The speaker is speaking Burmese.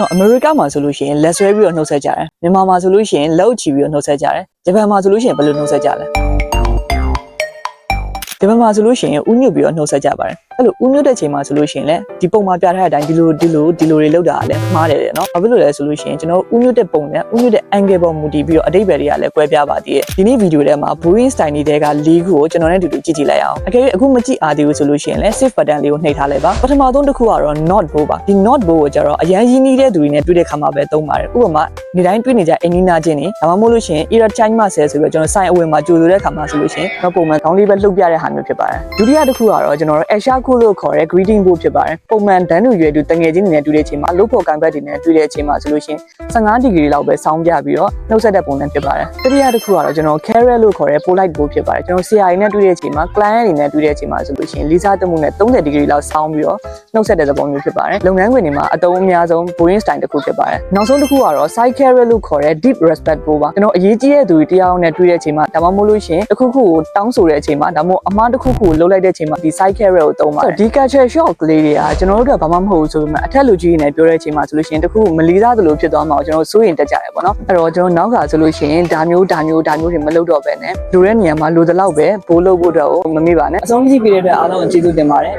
နော်အမေရိကမှာဆိုလို့ရှိရင်လက်ဆွဲပြီးတော့နှုတ်ဆက်ကြတယ်မြန်မာမှာဆိုလို့ရှိရင်လက်အုပ်ချီပြီးတော့နှုတ်ဆက်ကြတယ်ဂျပန်မှာဆိုလို့ရှိရင်ဘယ်လိုနှုတ်ဆက်ကြလဲဂျပန်မှာဆိုလို့ရှိရင်ဥညွတ်ပြီးတော့နှုတ်ဆက်ကြပါတယ် အဲ့လိုဥညွတ်တဲ့ချိန်မှာဆိုလို့ရှိရင်လည်းဒီပုံမှာပြထားတဲ့အတိုင်းဒီလိုဒီလိုဒီလိုတွေလောက်တာကလည်းမှားတယ်တဲ့နော်ဘာဖြစ်လို့လဲဆိုလို့ရှိရင်ကျွန်တော်ဥညွတ်တဲ့ပုံနဲ့ဥညွတ်တဲ့ angle ပေါ်မူတည်ပြီးတော့အတိတ်ပဲတွေကလည်းကွဲပြားပါသေးတယ်ဒီနေ့ဗီဒီယိုထဲမှာ Boeing style တွေက၄ခုကိုကျွန်တော်နဲ့အတူတူကြည့်ကြည့်လိုက်အောင်အကယ်၍အခုမကြည့်အားသေးဘူးဆိုလို့ရှိရင်လည်း save button လေးကိုနှိပ်ထားလိုက်ပါပထမဆုံးတစ်ခုကတော့ not bow ပါဒီ not bow ကိုကျတော့အရန်ရင်းနှီးတဲ့သူတွေနဲ့တွေ့တဲ့ခါမှာပဲသုံးပါတယ်ဥပမာနေတိုင်းတွေ့နေကြအင်းနီနာချင်းနေဒါမှမဟုတ်လို့ရှိရင် error time မှာဆဲဆိုပြီးတော့ကျွန်တော် sign away မှာကြိုဆိုတဲ့ခါမှာဆိုလို့ရှိရင်တော့ပုံမှန်ခေါင်းလေးပဲလှုပ်ပြတဲ့ဟာမျိုးဖြစ်ပါတယ်ဒုတိယတစ်ခုကတော့ကျွန်တော်တို့ Asia Cool လို့ခေါ်တဲ့ greeting board ဖြစ်ပါတယ်ပုံမှန်ဒန်းတူရွယ်တူတငယ်ချင်းတွေနဲ့တွေ့တဲ့အချိန်မှာလုတ်ဖို့ကံဘက်တွေနဲ့တွေ့တဲ့အချိန်မှာဆိုလို့ရှိရင်15ဒီဂရီလောက်ပဲစောင်းပြပြီးတော့နှုတ်ဆက်တဲ့ပုံစံဖြစ်ပါတယ်တတိယတစ်ခုကတော့ကျွန်တော် carrot လို့ခေါ်တဲ့ polite board ဖြစ်ပါတယ်ကျွန်တော် CI နဲ့တွေ့တဲ့အချိန်မှာ client တွေနဲ့တွေ့တဲ့အချိန်မှာဆိုလို့ရှိရင်လီစာတမှုနဲ့30ဒီဂရီလောက်စောင်းပြီးတော့နှုတ်ဆက်တဲ့သဘောမျိုးဖြစ်ပါတယ်လုပ်ငန်းခွင်တွေမှာအသုံးအများဆုံး Boeing style တစ်ခုဖြစ်ပါတယ်နောက်ဆုံးတစ်ခုကတော့ side carrot လို့ခေါ်တဲ့ deep respect board ပါကျွန်တော်အရေးကြီးတဲ့သူတွေတရားနဲ့တွေ့တဲ့အချိန်မှာဒါမှမဟုတ်လို့ရှိရင်တစ်ခုခုကိုတောင်းဆိုတဲ့အချိန်မှာဒါမှမဟုတ်အမှားတစ်ခုခုကိုလုပ်လိုက်တဲ့အချိန်မှာဒီ side carrot ကိုသုံးပါတယ်ဒီ culture shock ကလေးတွေကကျွန်တော်တို့ကဘာမှမဟုတ်ဘူးဆိုပေမဲ့အထက်လူကြီးတွေနဲ့ပြောတဲ့အချိန်မှာဆိုလို့ရှိရင်တစ်ခုမလီစားသလိုဖြစ်သွားမှာကိုကျွန်တော်စိုးရင်တက်ကြတယ်ပေါ့နော်အဲ့တော့ကျွန်တော်နောက်ကဆိုလို့ရှိရင်ဒါမျိုးဒါမျိုးဒါမျိုးတွေမလုပ်တော့ပဲနဲ့လိုတဲ့နေရာမှာလိုသလောက်ပဲဘိုးလုပ်ဖို့အတွက်ကိုမမေ့ပါနဲ့အဆုံးကြည့်ပြီးတဲ့အတွက်အားလုံးကျေးဇူးတင်ပါတယ်